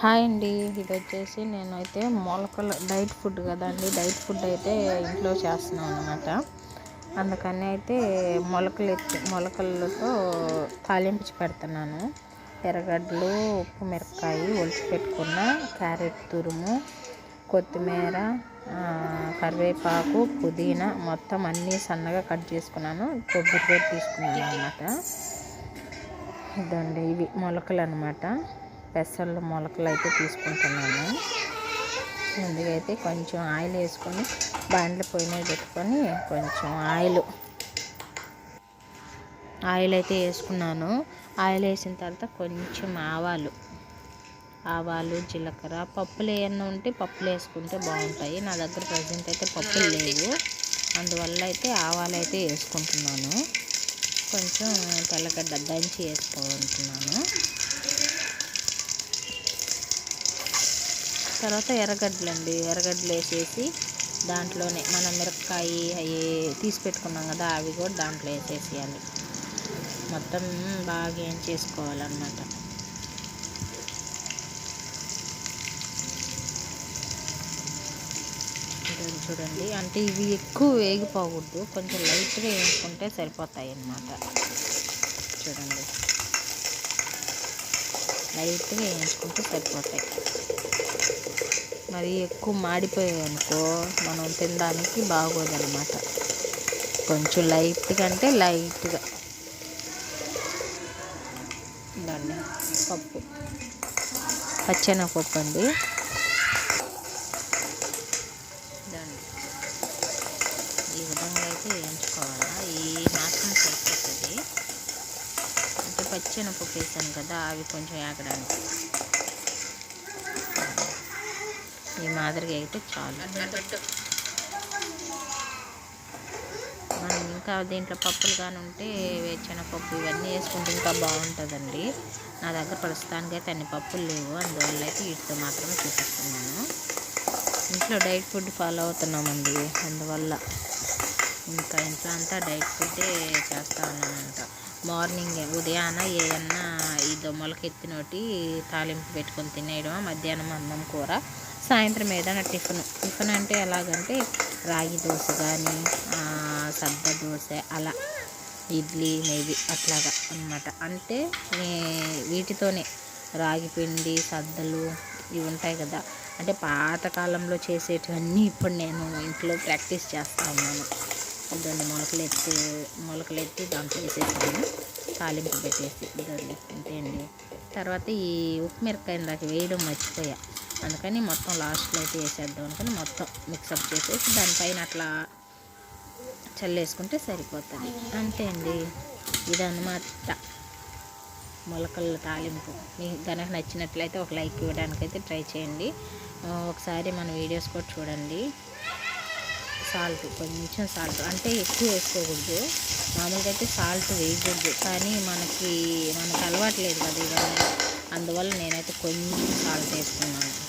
Hi అండి. ఇది వచ్చేసి నేనైతే మొలకలు డైట్ ఫుడ్ కదండి. డైట్ ఫుడ్ అయితే ఇంట్లో చేస్తున్నాను అనమాట అందుకని అయితే మొలకలు ఎత్తి మొలకలతో తాలింపు పెడుతున్నాను. ఎర్రగడ్డలు ఉప్పు మిరపకాయ ఒలిచి పెట్టుకున్న క్యారెట్ తురుము కొత్తిమీర కరివేపాకు పుదీనా మొత్తం అన్నీ సన్నగా కట్ చేసుకున్నాను. కొబ్బరి తీసుకున్నాను అనమాట ఇదండి ఇవి మొలకలు అనమాట పెసర్లు మొలకలు అయితే తీసుకుంటున్నాను. ముందుగా అయితే కొంచెం ఆయిల్ వేసుకొని బాండ్ల పొయ్యి మీద పెట్టుకొని కొంచెం ఆయిల్ ఆయిల్ అయితే వేసుకున్నాను. ఆయిల్ వేసిన తర్వాత కొంచెం ఆవాలు ఆవాలు జీలకర్ర పప్పులు ఏమన్నా ఉంటే పప్పులు వేసుకుంటే బాగుంటాయి. నా దగ్గర ప్రజెంట్ అయితే పప్పులు లేవు. అందువల్ల అయితే ఆవాలు అయితే వేసుకుంటున్నాను. కొంచెం తెల్లగడ్డ దంచి వేసుకుంటున్నాను తర్వాత ఎర్రగడ్డలు అండి ఎర్రగడ్డలు వేసేసి దాంట్లోనే మనం మిరపకాయ అవి తీసి పెట్టుకున్నాం కదా అవి కూడా దాంట్లో వేసేసేయాలి. మొత్తం బాగా ఏం చేసుకోవాలన్నమాట. చూడండి. అంటే ఇవి ఎక్కువ వేగిపోకూడదు. కొంచెం లైట్గా వేసుకుంటే సరిపోతాయి అన్నమాట చూడండి. లైట్గా వేయించుకుంటే సరిపోతాయి. మరి ఎక్కువ మాడిపోయాయి అనుకో మనం తినడానికి బాగోదనమాట కొంచెం లైట్గా అంటే లైట్గా. దాన్ని పప్పు. పచ్చెనపప్పు అండి. దాన్ని ఈ విధంగా అయితే వేయించుకోవాలా? ఈ మాత్రం సరిపోతుంది. అంటే పచ్చెనపప్పు వేసాను కదా అవి కొంచెం ఏకడానికి ఈ మాదిరిగా అయితే చాలు. మనం ఇంకా దీంట్లో పప్పులు కానీ ఉంటే వేరుశనగపప్పు ఇవన్నీ వేసుకుంటే ఇంకా బాగుంటుందండి. నా దగ్గర ప్రస్తుతానికి అయితే అన్ని పప్పులు లేవు. అందువల్ల అయితే వీటితో మాత్రమే చూపిస్తున్నాను ఇంట్లో డైట్ ఫుడ్ ఫాలో అవుతున్నామండి. అందువల్ల ఇంకా ఇంట్లో అంతా డైట్ ఫుడ్డే చేస్తా ఉన్నామంట మార్నింగ్ ఉదయాన ఏమన్నా ఈ దొమ్మలకి ఎత్తినోటి తాలింపు పెట్టుకొని తినేయడం మధ్యాహ్నం అన్నం కూర. సాయంత్రం ఏదైనా టిఫిన్. టిఫిన్ అంటే ఎలాగంటే రాగి దోశ కానీ సద్ద దోశ అలా ఇడ్లీ మేబీ అట్లాగా అనమాట అంటే వీటితోనే రాగి పిండి సద్దలు ఇవి ఉంటాయి కదా. అంటే పాతకాలంలో చేసేటివన్నీ ఇప్పుడు నేను ఇంట్లో ప్రాక్టీస్ చేస్తూ ఉన్నాను. ఇదండి మొలకలు ఎత్తి మొలకలు ఎత్తి దాంట్లో వేసేసాను. తాలింపు పెట్టేసి ఇదండి అంతే అండి తర్వాత ఈ ఉప్పు మిరపకాయ దాకా వేయడం మర్చిపోయా. అందుకని మొత్తం లాస్ట్లో అయితే వేసేద్దాం అనుకుని మొత్తం మిక్సప్ చేసేసి దానిపైన అట్లా చల్లేసుకుంటే సరిపోతుంది. అంతే అండి. ఇదన్నమాట. మొలకల తాలింపు. మీకు కనుక నచ్చినట్లయితే ఒక లైక్ ఇవ్వడానికైతే ట్రై చేయండి. ఒకసారి మన వీడియోస్ కూడా చూడండి. సాల్ట్ కొంచెం సాల్ట్. అంటే ఎక్కువ వేసుకోకూడదు. మామూలుగా అయితే సాల్ట్ వేయకూడదు. కానీ మనకి మనకు అలవాటు లేదు కదా ఇవన్నీ. అందువల్ల నేనైతే కొంచెం సాల్ట్ వేసుకున్నాను.